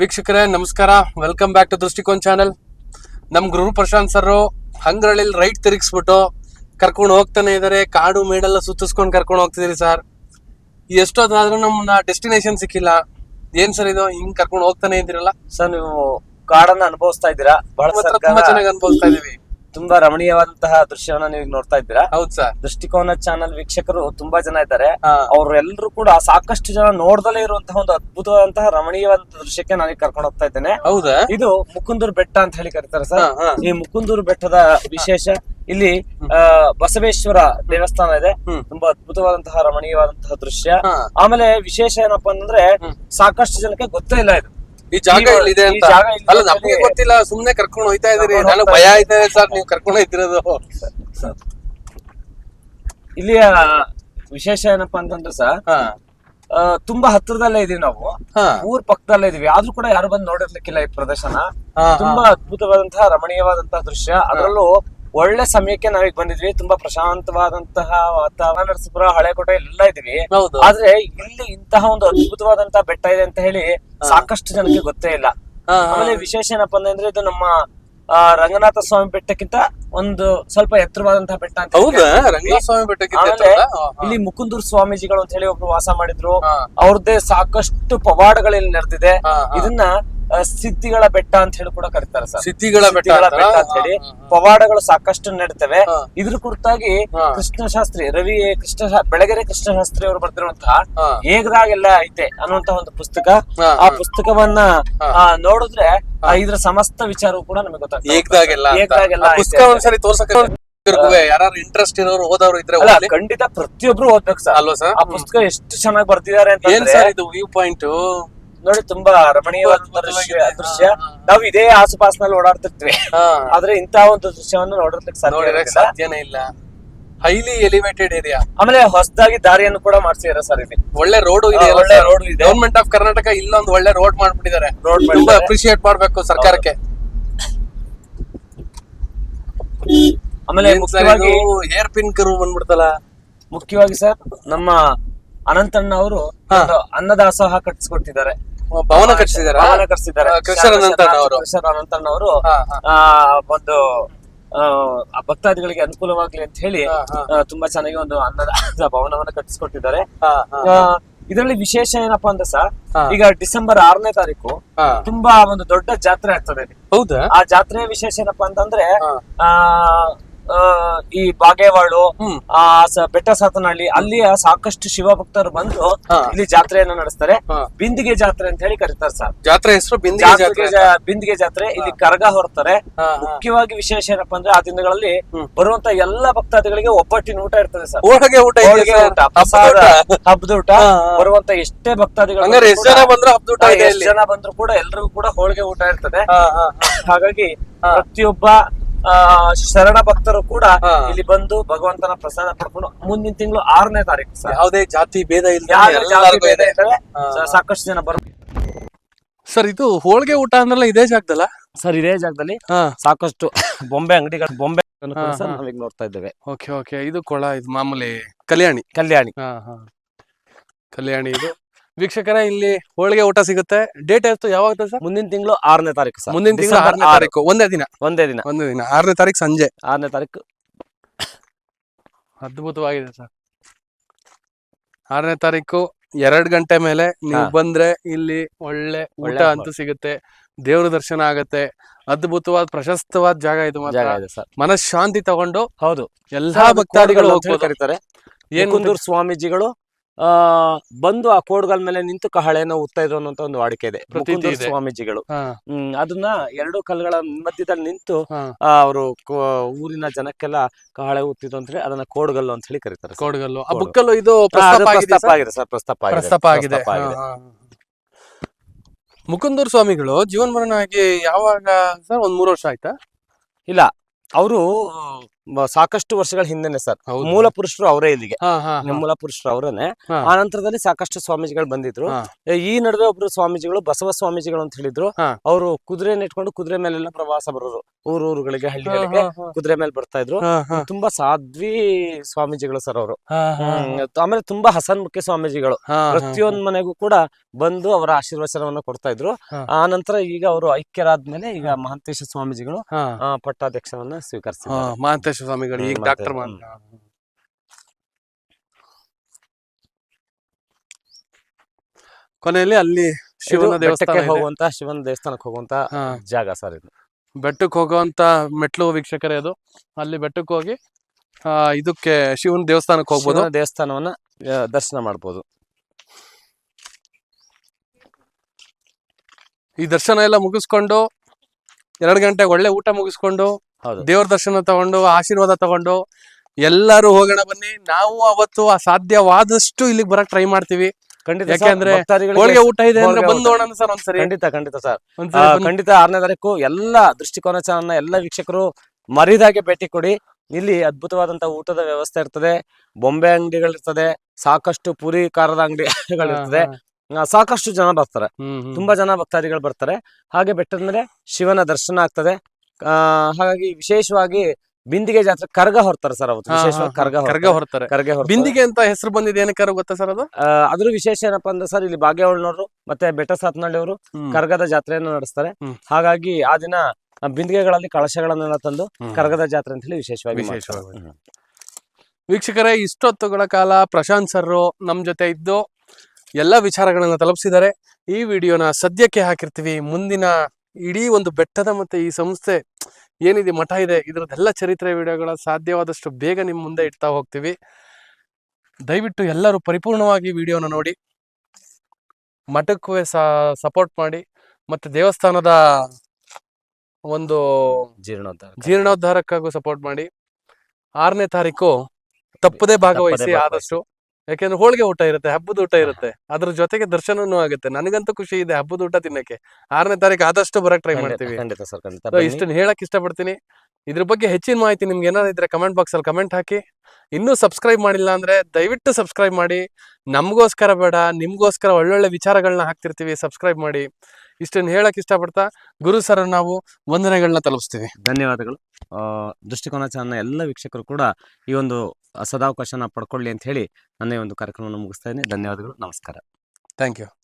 ವೀಕ್ಷಕರೇ ನಮಸ್ಕಾರ. Welcome back to Drishtikon channel ನಮ್ ಗುರು ಪ್ರಶಾಂತ್ ಸರ್ ಹಂಗ್ರಳ್ಳಿಲ್ ರೈಟ್ ತಿರುಗಿಸ್ಬಿಟ್ಟು ಕರ್ಕೊಂಡು ಹೋಗ್ತಾನೆ ಇದಾರೆ. ಕಾಡು ಮೇಡೆಲ್ಲ ಸುತ್ತಿಸ್ಕೊಂಡು ಕರ್ಕೊಂಡು ಹೋಗ್ತಿದ್ದೀರಿ ಸರ್. ಎಷ್ಟೊತ್ತಾದ್ರೂ ನಮ್ಮನ್ನ ಡೆಸ್ಟಿನೇಷನ್ ಸಿಕ್ಕಿಲ್ಲ. ಏನ್ ಸರ್ ಇದು? ಹಿಂಗ್ ಕರ್ಕೊಂಡು ಹೋಗ್ತಾನೆ ಇದ್ದೀರಲ್ಲ? ಸರ್ ನೀವು ಕಾಡನ್ನ ಅನುಭವಿಸ್ತಾ ಇದ್ದೀರಾ? ಬಹಳ ನಮ್ಮ ಚೆನ್ನಾಗಿ ಅನುಭವಿಸ್ತಾ ಇದೀವಿ ತುಂಬಾ ರಮಣೀಯವಾದಂತಹ ದೃಶ್ಯವನ್ನ ನೀವು ನೋಡ್ತಾ ಇದ್ದೀರಾ. ಹೌದ್ ಸರ್. ದೃಷ್ಟಿಕೋನ ಚಾನಲ್ ವೀಕ್ಷಕರು ತುಂಬಾ ಜನ ಇದ್ದಾರೆ. ಅವರೆಲ್ಲರೂ ಕೂಡ ಸಾಕಷ್ಟು ಜನ ನೋಡ್ದಲೇ ಇರುವಂತಹ ಒಂದು ಅದ್ಭುತವಾದಂತಹ ರಮಣೀಯವಾದಂತಹ ದೃಶ್ಯಕ್ಕೆ ನಾನು ಕರ್ಕೊಂಡು ಹೋಗ್ತಾ ಇದ್ದೇನೆ. ಹೌದಾ? ಇದು ಮುಕುಂದೂರ್ ಬೆಟ್ಟ ಅಂತ ಹೇಳಿ ಕರೀತಾರೆ ಸರ್. ಈ ಮುಕುಂದೂರು ಬೆಟ್ಟದ ವಿಶೇಷ ಇಲ್ಲಿ ಬಸವೇಶ್ವರ ದೇವಸ್ಥಾನ ಇದೆ. ತುಂಬಾ ಅದ್ಭುತವಾದಂತಹ ರಮಣೀಯವಾದಂತಹ ದೃಶ್ಯ. ಆಮೇಲೆ ವಿಶೇಷ ಏನಪ್ಪಾ ಅಂದ್ರೆ ಸಾಕಷ್ಟು ಜನಕ್ಕೆ ಗೊತ್ತೇ ಇಲ್ಲ ಇದು. ಈ ಜಾಗ ಇಲ್ಲಿದೆ ಅಂತ? ಜಾಗ ಅಲ್ಲ ನಮ್ಗೆ ಗೊತ್ತಿಲ್ಲ ಸುಮ್ನೆ ಕರ್ಕೊಂಡು ಹೋಯ್ತಾ ಇದೀರಿ ನನಗೆ ಹೋಗ್ತಾ ಭಯ ಆಯ್ತಾ ಇದೆ ಸರ್ ನೀವು ಕರ್ಕೊಂಡು ಹೋಯ್ತಿರೋದು. ಇಲ್ಲಿಯ ವಿಶೇಷ ಏನಪ್ಪಾ ಅಂತಂದ್ರೆ ಸರ್ ಹಾ. ಆ, ತುಂಬಾ ಹತ್ರದಲ್ಲೇ ಇದೀವಿ ನಾವು. ಹಾ. ಊರ್ ಪಕ್ಕದಲ್ಲೇ ಇದೀವಿ. ಆದ್ರೂ ಕೂಡ ಯಾರು ಬಂದು ನೋಡಿರ್ಲಿಕ್ಕಿಲ್ಲ ಈ ಪ್ರದರ್ಶನ. ಹಾ, ತುಂಬಾ ಅದ್ಭುತವಾದಂತಹ ರಮಣೀಯವಾದಂತಹ ದೃಶ್ಯ. ಅದರಲ್ಲೂ ಒಳ್ಳೆ ಸಮಯಕ್ಕೆ ನಾವೀಗ ಬಂದಿದ್ವಿ. ತುಂಬಾ ಪ್ರಶಾಂತವಾದಂತಹ ವಾತಾವರಣ ನರಸಪುರ ಹಳೆ ಕೋಟೆ ಎಲ್ಲ ಇದೀವಿ ಹೌದು. ಆದ್ರೆ ಇಲ್ಲಿ ಇಂತಹ ಒಂದು ಅದ್ಭುತವಾದಂತಹ ಬೆಟ್ಟ ಇದೆ ಅಂತ ಹೇಳಿ ಸಾಕಷ್ಟು ಜನಕ್ಕೆ ಗೊತ್ತೇ ಇಲ್ಲ. ಆಮೇಲೆ ವಿಶೇಷ ಏನಪ್ಪಾ ಅಂದ್ರೆ ಇದು ನಮ್ಮ ಆ, ರಂಗನಾಥ ಸ್ವಾಮಿ ಬೆಟ್ಟಕ್ಕಿಂತ ಒಂದು ಸ್ವಲ್ಪ ಎತ್ತರವಾದಂತಹ ಬೆಟ್ಟ ಅಂತ ಸ್ವಾಮಿ ಹೌದಾ ಕರೀತೀವಿ. ರಂಗಸ್ವಾಮಿ ಬೆಟ್ಟಕ್ಕೆ ಆಮೇಲೆ ಇಲ್ಲಿ ಮುಕುಂದೂರ್ ಸ್ವಾಮೀಜಿಗಳು ಅಂತ ಹೇಳಿ ಒಬ್ರು ವಾಸ ಮಾಡಿದ್ರು. ಅವ್ರದ್ದೇ ಸಾಕಷ್ಟು ಪವಾಡಗಳಲ್ಲಿ ನಡೆದಿದೆ. ಇದನ್ನ ಸಿದ್ಧಿಗಳ ಬೆಟ್ಟ ಅಂತ ಹೇಳಿ ಕೂಡ ಕರೀತಾರೆ ಸರ್. ಸಿದ್ಧಿಗಳ ಬೆಟ್ಟ ಅಂತ ಹೇಳಿ? ಪವಾಡಗಳು ಸಾಕಷ್ಟು ನಡೀತವೆ. ಇದ್ರ ಕುರಿತಾಗಿ. ಕೃಷ್ಣಶಾಸ್ತ್ರಿ ರವಿ ಕೃಷ್ಣ ಬೆಳಗೆರೆ ಕೃಷ್ಣಶಾಸ್ತ್ರಿ ಅವರು ಬರ್ತಿರುವಂತಹ ಹೇಗದಾಗೆಲ್ಲ ಐತೆ ಅನ್ನುವಂತ ಒಂದು ಪುಸ್ತಕ. ಆ ಪುಸ್ತಕವನ್ನ ಆ, ನೋಡಿದ್ರೆ ಇದ್ರ ಸಮಸ್ತ ವಿಚಾರವು ಕೂಡ ನಮಗೆ ಗೊತ್ತಾಗ್ತದೆ ತೋರ್ಸಕ್ಕೆ ಯಾರು ಇಂಟ್ರೆಸ್ಟ್ ಇರೋರು ಓದೋರು ಇದ್ರೆ ಖಂಡಿತ ಪ್ರತಿಯೊಬ್ರು ಓದ್ಬೇಕು ಸರ್. ಅಲ್ವಾ ಸರ್? ಆ ಪುಸ್ತಕ ಎಷ್ಟು ಚೆನ್ನಾಗಿ ಬರ್ತಿದ್ದಾರೆ ಅಂತ ಏನ್ ಸರ್ ಇದು ವ್ಯೂ ಪಾಯಿಂಟ್ ನೋಡಿ ತುಂಬಾ ರಮಣೀಯವಾದ ದೃಶ್ಯ. ದೃಶ್ಯ. ನಾವು ಇದೇ ಆಸುಪಾಸಿನಲ್ಲಿ ಓಡಾಡ್ತಿರ್ತೀವಿ ಆದ್ರೆ ಇಂತಹ ಒಂದು ದೃಶ್ಯವನ್ನು ನೋಡಿರ್ಲಿಕ್ಕೆ ನೋಡಿರಕ್. ಸಾಧ್ಯನೇ ಇಲ್ಲ. ಹೈಲಿ ಎಲಿವೇಟೆಡ್ ಏರಿಯಾ ಆಮೇಲೆ ಹೊಸದಾಗಿ ದಾರಿಯನ್ನು ಕೂಡ ಮಾಡ್ಸಿದಾರೆ ಸರ್ ಇಲ್ಲಿ. ಒಳ್ಳೆ ರೋಡ್ ಇದೆ ಹಾ, ಒಳ್ಳೆ ರೋಡ್ ಇದೆ. ಗವರ್ಮೆಂಟ್ ಆಫ್ ಕರ್ನಾಟಕ ಇಲ್ಲೊಂದು ಒಳ್ಳೆ ರೋಡ್ ಮಾಡ್ಬಿಟ್ಟಿದ್ದಾರೆ. ರೋಡ್ ತುಂಬಾ ಮಾಡಿದ್ದಾರೆ. ಅಪ್ರಿಶಿಯೇಟ್ ಮಾಡ್ಬೇಕು ಸರ್ಕಾರಕ್ಕೆ. ಆಮೇಲೆ ಮುಖ್ಯವಾಗಿ ಏರ್ ಪಿನ್ ಕರು ಬಂದ್ಬಿಡ್ತಲ್ಲ. ಮುಖ್ಯವಾಗಿ ಸರ್ ನಮ್ಮ ಅನಂತಣ್ಣ ಅವರು ಹಾ. ಒಂದು ಅನ್ನದಾಸೋಹ ಕಟ್ಟಿಸ್ಕೊಡ್ತಿದ್ದಾರೆ. ಭವನ ಕಟ್ಟಿಸಿದ್ದಾರೆ ಭವನ ಕಟ್ಟಿಸಿದ್ದಾರೆ ಕೃಷ್ಣ ಅನಂತಣ್ಣ ಅವರು. ಒಂದು ಆ, ಭಕ್ತಾದಿಗಳಿಗೆ ಅನುಕೂಲವಾಗ್ಲಿ ಅಂತ ಹೇಳಿ ತುಂಬಾ ಚೆನ್ನಾಗಿ ಒಂದು ಅನ್ನದ ಭವನವನ್ನ ಕಟ್ಟಿಸ್ಕೊಟ್ಟಿದ್ದಾರೆ. ಇದರಲ್ಲಿ ವಿಶೇಷ ಏನಪ್ಪಾ ಅಂದ್ರೆ ಸರ್ ಈಗ ಡಿಸೆಂಬರ್ ಆರನೇ ತಾರೀಕು ತುಂಬಾ ಒಂದು ದೊಡ್ಡ ಜಾತ್ರೆ ಆಗ್ತದೆ. ಹೌದಾ? ಆ ಜಾತ್ರೆಯ ವಿಶೇಷ ಏನಪ್ಪಾ ಅಂತಂದ್ರೆ ಆ, ಈ ಬಾಗೇವಾಳು ಆ ಬೆಟ್ಟ ಸಾತನಹಳ್ಳಿ ಅಲ್ಲಿಯ ಸಾಕಷ್ಟು ಶಿವ ಭಕ್ತರು ಬಂದು ಇಲ್ಲಿ ಜಾತ್ರೆಯನ್ನು ನಡೆಸ್ತಾರೆ. ಬಿಂದಿಗೆ ಜಾತ್ರೆ ಅಂತ ಹೇಳಿ ಕರೀತಾರೆ ಸರ್. ಜಾತ್ರೆ ಹೆಸರು ಬಿಂದಿಗೆ ಜಾತ್ರೆ ಇಲ್ಲಿ ಕರಗ ಹೊರತಾರೆ. ಮುಖ್ಯವಾಗಿ ವಿಶೇಷ ಏನಪ್ಪಾ ಅಂದ್ರೆ ಆ ದಿನಗಳಲ್ಲಿ ಬರುವಂತ ಎಲ್ಲಾ ಭಕ್ತಾದಿಗಳಿಗೆ ಒಬ್ಬಟ್ಟಿನ ಊಟ ಇರ್ತದೆ ಸರ್. ಹೋಳಿಗೆ ಊಟ ಪ್ರಸಾದ ಹಬ್ಬದ ಊಟ. ಬರುವಂತ ಎಷ್ಟೇ ಭಕ್ತಾದಿಗಳು ಜನ ಬಂದ್ರೆ ಹಬ್ಬದ ಊಟ ಜನ ಬಂದ್ರು ಕೂಡ ಎಲ್ರಿಗೂ ಕೂಡ ಹೋಳಿಗೆ ಊಟ ಇರ್ತದೆ. ಹಾಗಾಗಿ. ಪ್ರತಿಯೊಬ್ಬ ಶರಣ ಭಕ್ತರು ಕೂಡ ಇಲ್ಲಿ ಬಂದು ಭಗವಂತನ ಪ್ರಸಾದ ಪಡ್ಕೊಂಡು ಮುಂದಿನ ತಿಂಗಳು ಆರನೇ ತಾರೀಕು ಸರ್. ಯಾವುದೇ ಜಾತಿ ಭೇದ ಇಲ್ಲ ಸಾಕಷ್ಟು ಜನ ಬರ್ತಾರೆ ಸರ್ ಇದು ಹೋಳಿಗೆ ಊಟ ಅಂದ್ರಲ್ಲ ಇದೇ ಜಾಗದಲ್ಲ? ಸರ್ ಇದೇ ಜಾಗದಲ್ಲಿ ಹಾ. ಸಾಕಷ್ಟು ಬೊಂಬೆ ಅಂಗಡಿಗಳು ಬೊಂಬೆ ಸರ್. ನಾವೀಗ ನೋಡ್ತಾ ಇದ್ದೇವೆ. Okay okay. ಇದು ಕೊಳ ಇದು ಮಾಮೂಲಿ ಕಲ್ಯಾಣಿ. ಕಲ್ಯಾಣಿ. ಹಾ ಹಾ. ಕಲ್ಯಾಣಿ ಇದು. ವೀಕ್ಷಕರ ಇಲ್ಲಿ ಹೋಳಿಗೆ ಊಟ ಸಿಗುತ್ತೆ. ಡೇಟ್ ಎಷ್ಟು? ಯಾವಾಗ ಸರ್? ಮುಂದಿನ ತಿಂಗಳು ಆರನೇ ತಾರೀಕು ಸರ್. ಮುಂದಿನ ತಿಂಗಳು ಆರನೇ ತಾರೀಕು. ಒಂದೇ ದಿನ? ಒಂದೇ ದಿನ. ಒಂದೇ ದಿನ. ಆರನೇ ತಾರೀಕು ಸಂಜೆ. ಆರನೇ ತಾರೀಕು. ಅದ್ಭುತವಾಗಿದೆ ಸರ್. ಆರನೇ ತಾರೀಕು ಎರಡ್ ಗಂಟೆ ಮೇಲೆ ನೀವು ಬಂದ್ರೆ ಇಲ್ಲಿ ಒಳ್ಳೆ ಊಟ ಅಂತೂ ಸಿಗುತ್ತೆ. ದೇವ್ರ ದರ್ಶನ ಆಗತ್ತೆ. ಅದ್ಭುತವಾದ ಪ್ರಶಸ್ತವಾದ ಜಾಗ ಇದು ಮಾತ್ರ. ಮನಃಶಾಂತಿ ತಗೊಂಡು ಹೌದು. ಎಲ್ಲಾ ಭಕ್ತಾದಿಗಳು ಕರೀತಾರೆ ಏನ್ ಸ್ವಾಮೀಜಿಗಳು ಬಂದು ಆ ಕೋಡ್ಗಳ ಮೇಲೆ ನಿಂತು ಕಹಳೆನ ಉತ್ತಾ ಇದ್ರು ಅನ್ನೋ ಒಂದು ವಾಡಿಕೆ ಇದೆ ಸ್ವಾಮೀಜಿಗಳು ಹ್ಮ್ ಅದನ್ನ ಎರಡು ಕಲ್ಗಳ ಮಧ್ಯದಲ್ಲಿ ನಿಂತು. ಅವರು ಊರಿನ ಜನಕ್ಕೆಲ್ಲ ಕಹಳೆ ಉತ್ತಿದ್ರು ಅಂತ ಹೇಳಿ ಅದನ್ನ ಕೋಡ್ಗಲ್ಲು ಅಂತ ಹೇಳಿ ಕರೀತಾರೆ. ಕೋಡ್ಗಲ್ಲು ಆ ಕೋಡು. ಇದು ಪ್ರಸ್ತಾಪ ಆಗಿದೆ ಸರ್? ಪ್ರಸ್ತಾಪ ಆಗಿದೆ ಪ್ರಸ್ತಾಪ. ಮುಕುಂದೂರ್ ಸ್ವಾಮಿಗಳು ಜೀವನ್ ಮರಣ ಆಗಿ ಯಾವಾಗ ಸರ್ ಒಂದ್ ಮೂರು ವರ್ಷ ಆಯ್ತಾ ಇಲ್ಲ ಅವರು ಸಾಕಷ್ಟು ವರ್ಷಗಳ ಹಿಂದೆನೆ ಸರ್. ಮೂಲ ಪುರುಷರು ಅವರೇ ಇಲ್ಲಿಗೆ. ಮೂಲ ಪುರುಷರು ಅವರೇನೆ. ಆ ನಂತರದಲ್ಲಿ ಸಾಕಷ್ಟು ಸ್ವಾಮೀಜಿಗಳು ಬಂದಿದ್ರು. ಈ ನಡುವೆ ಒಬ್ರು ಸ್ವಾಮೀಜಿಗಳು ಬಸವ ಸ್ವಾಮೀಜಿಗಳು ಅಂತ ಹೇಳಿದ್ರು. ಅವರು ಕುದುರೆನ ಇಟ್ಕೊಂಡು ಕುದುರೆ ಮೇಲೆಲ್ಲ ಪ್ರವಾಸ ಬರೋರು. ಊರೂರುಗಳಿಗೆ ಹಳ್ಳಿಗಳಿಗೆ ಕುದುರೆ ಮೇಲೆ ಬರ್ತಾ ಇದ್ರು. ತುಂಬಾ ಸಾಧ್ವಿ ಸ್ವಾಮೀಜಿಗಳು ಸರ್ ಅವರು. ಆಮೇಲೆ ತುಂಬಾ ಹಸನ್ಮುಖಿ ಸ್ವಾಮೀಜಿಗಳು. ಹಾ, ಹಾ. ಪ್ರತಿಯೊಂದ್ ಮನೆಗೂ ಕೂಡ ಬಂದು ಅವರ ಆಶೀರ್ವಚನವನ್ನ ಕೊಡ್ತಾ ಇದ್ರು. ಆ ನಂತರ ಈಗ ಅವರು ಐಕ್ಯರಾದ್ಮೇಲೆ ಈಗ ಮಹಾಂತೇಶ ಸ್ವಾಮೀಜಿಗಳು ಪಟ್ಟಾಧ್ಯಕ್ಷವನ್ನ ಹಾ, ಮಹಾಂತೇಶ ಸ್ವಾಮಿಗಳು ಈಗ ಡಾಕ್ಟರ್ ಕೊನೆಯಲ್ಲಿ ಅಲ್ಲಿ ಶಿವನ ದೇವಸ್ಥಾನಕ್ಕೆ ದೇವಸ್ಥಾನ ಹೋಗುವಂತ ಶಿವನ ದೇವಸ್ಥಾನಕ್ಕೆ ಹೋಗುವಂತ ಜಾಗ ಸರ್ ಇದು. ಬೆಟ್ಟಕ್ಕೆ ಹೋಗುವಂತ ಮೆಟ್ಲು ವೀಕ್ಷಕರೇ ಅದು. ಅಲ್ಲಿ ಬೆಟ್ಟಕ್ಕೆ ಹೋಗಿ ಆ, ಇದಕ್ಕೆ ಶಿವನ ದೇವಸ್ಥಾನಕ್ಕೆ ಹೋಗ್ಬೋದು. ದೇವಸ್ಥಾನವನ್ನ ದರ್ಶನ ಮಾಡ್ಬೋದು. ಈ ದರ್ಶನ ಎಲ್ಲ ಮುಗಿಸ್ಕೊಂಡು ಎರಡು ಗಂಟೆಗೆ ಒಳ್ಳೆ ಊಟ ಮುಗಿಸ್ಕೊಂಡು ದೇವ್ರ ದರ್ಶನ ತಗೊಂಡು ಆಶೀರ್ವಾದ ತಗೊಂಡು ಎಲ್ಲರೂ ಹೋಗೋಣ ಬನ್ನಿ. ನಾವು ಅವತ್ತು ಆ ಸಾಧ್ಯವಾದಷ್ಟು ಇಲ್ಲಿಗೆ ಬರಕ್ ಟ್ರೈ ಮಾಡ್ತೀವಿ. ಖಂಡಿತ ಯಾಕೆಂದ್ರೆ ಹೋಳಿಗೆ ಊಟ ಇದೆ ಅಂದ್ರೆ ಬಂದು ನೋಡೋಣ ಸರ್ ಒಂದ್ಸರಿ. ಖಂಡಿತ ಖಂಡಿತ ಸರ್. ಖಂಡಿತ ಆರನೇ ತಾರೀಕು ಎಲ್ಲ ದೃಷ್ಟಿಕೋನ ಚಾನಲ್ನ ಎಲ್ಲ ವೀಕ್ಷಕರು ಮರಿದಾಗೆ ಭೇಟಿ ಕೊಡಿ. ಇಲ್ಲಿ ಅದ್ಭುತವಾದಂತ ಊಟದ ವ್ಯವಸ್ಥೆ ಇರ್ತದೆ. ಬೊಂಬೆ ಅಂಗಡಿಗಳಿರ್ತದೆ. ಸಾಕಷ್ಟು ಪುರಿ ಖಾರದ ಅಂಗಡಿಗಳಿರ್ತದೆ. ಸಾಕಷ್ಟು ಜನ ಬರ್ತಾರೆ. ತುಂಬಾ ಜನ ಭಕ್ತಾದಿಗಳು ಬರ್ತಾರೆ. ಹಾಗೆ ಬೆಟ್ಟದ ಮೇಲೆ ಶಿವನ ದರ್ಶನ ಆಗ್ತದೆ. ಹಾಗಾಗಿ ವಿಶೇಷವಾಗಿ ಬಿಂದಿಗೆ ಜಾತ್ರೆ ಕರ್ಗ ಹೊರ್ತಾರೆ ಸರ್ ಅವತ್ತು ವಿಶೇಷವಾಗಿ. ಕರ್ಗ ಕರ್ಗ ಹೊರ್ತಾರೆ ಕರ್ಗೆ. ಬಿಂದಿಗೆ ಅಂತ ಹೆಸರು ಬಂದಿದೆ ಏನಕ್ಕಾರ ಗೊತ್ತಾ ಸರ್ ಅದು ಅದ್ರ ವಿಶೇಷ ಏನಪ್ಪಾ ಅಂದ್ರೆ ಸರ್ ಇಲ್ಲಿ ಬಾಗೇವಾಳ್ನವರು ಮತ್ತೆ ಬೆಟ್ಟ ಸಾತ್ನಳ್ಳಿ ಅವರು ಕರ್ಗದ ಜಾತ್ರೆಯನ್ನು ನಡೆಸ್ತಾರೆ ಹಾಗಾಗಿ ಆ ದಿನ ಬಿಂದಿಗೆಗಳಲ್ಲಿ ಕಳಶಗಳನ್ನೆಲ್ಲ ತಂದು. ಕರ್ಗದ ಜಾತ್ರೆ ಅಂತ ಹೇಳಿ ವಿಶೇಷವಾಗಿ ವಿಶೇಷವಾಗಿ. ವೀಕ್ಷಕರೇ ಇಷ್ಟೊತ್ತುಗಳ ಕಾಲ ಪ್ರಶಾಂತ್ ಸರ್ ನಮ್ ಜೊತೆ ಇದ್ದು ಎಲ್ಲ ವಿಚಾರಗಳನ್ನ ತಲುಪಿಸಿದ್ದಾರೆ ಈ ವಿಡಿಯೋನ ಸದ್ಯಕ್ಕೆ ಹಾಕಿರ್ತೀವಿ ಮುಂದಿನ ಇಡೀ ಒಂದು ಬೆಟ್ಟದ ಮತ್ತೆ ಈ ಸಂಸ್ಥೆ ಏನಿದೆ ಮಠ ಇದೆ ಇದರದ್ದೆಲ್ಲ ಚರಿತ್ರೆ ವಿಡಿಯೋಗಳ ಸಾಧ್ಯವಾದಷ್ಟು ಬೇಗ ನಿಮ್ಮ ಮುಂದೆ ಇಡ್ತಾ ಹೋಗ್ತೀವಿ. ದಯವಿಟ್ಟು ಎಲ್ಲರೂ ಪರಿಪೂರ್ಣವಾಗಿ ವಿಡಿಯೋನ ನೋಡಿ ಮಠಕ್ಕೂ ಸಪೋರ್ಟ್ ಮಾಡಿ ಮತ್ತೆ ದೇವಸ್ಥಾನದ ಒಂದು ಜೀರ್ಣೋದ್ಧಾರ ಜೀರ್ಣೋದ್ಧಾರಕ್ಕಾಗೂ ಸಪೋರ್ಟ್ ಮಾಡಿ. ಆರನೇ ತಾರೀಕು ತಪ್ಪದೇ ತಪ್ಪದೇ ಭಾಗವಹಿಸಿ. ಆದಷ್ಟು ಯಾಕೆಂದ್ರೆ ಹೋಳಿಗೆ ಊಟ ಇರುತ್ತೆ ಹಬ್ಬದ ಊಟ ಇರುತ್ತೆ. ಅದ್ರ ಜೊತೆಗೆ ದರ್ಶನನೂ ಆಗುತ್ತೆ. ನನಗಂತೂ ಖುಷಿ ಇದೆ ಹಬ್ಬದ ಊಟ ತಿನ್ನಕ್ಕೆ. ಆರನೇ ತಾರೀಕು ಆದಷ್ಟು ಬರಕ್ ಟ್ರೈ ಮಾಡ್ತೀವಿ. ಇಷ್ಟನ್ನ ಹೇಳಕ್ ಇಷ್ಟಪಡ್ತೀನಿ. ಇದ್ರ ಬಗ್ಗೆ ಹೆಚ್ಚಿನ ಮಾಹಿತಿ ನಿಮ್ಗೆ ಏನಾದ್ರು ಇದ್ರೆ ಕಮೆಂಟ್ ಬಾಕ್ಸ್ ಅಲ್ಲಿ ಕಮೆಂಟ್ ಹಾಕಿ. ಇನ್ನೂ ಸಬ್ಸ್ಕ್ರೈಬ್ ಮಾಡಿಲ್ಲ ಅಂದ್ರೆ ದಯವಿಟ್ಟು ಸಬ್ಸ್ಕ್ರೈಬ್ ಮಾಡಿ. ನಮಗೋಸ್ಕರ ಬೇಡ ನಿಮ್ಗೋಸ್ಕರ ಒಳ್ಳೊಳ್ಳೆ ವಿಚಾರಗಳನ್ನ ಹಾಕ್ತಿರ್ತೀವಿ. ಸಬ್ಸ್ಕ್ರೈಬ್ ಮಾಡಿ. ಇಷ್ಟನ್ನ ಹೇಳಕ್ಕೆ ಇಷ್ಟಪಡ್ತಾ ಗುರು ಸರ್ ನಾವು ವಂದನೆಗಳನ್ನ ತಲುಪಿಸ್ತೀವಿ. ಧನ್ಯವಾದಗಳು. ದೃಷ್ಟಿಕೋನ ಚಾನಲ್ನ ಎಲ್ಲ ವೀಕ್ಷಕರು ಕೂಡ ಈ ಒಂದು ಸದಾವಕಾಶನ ಪಡ್ಕೊಳ್ಳಿ ಅಂತ ಹೇಳಿ ನನ್ನ ಈ ಒಂದು ಕಾರ್ಯಕ್ರಮವನ್ನು ಮುಗಿಸ್ತಾ ಇದ್ದೀನಿ. ಧನ್ಯವಾದಗಳು. ನಮಸ್ಕಾರ. Thank you.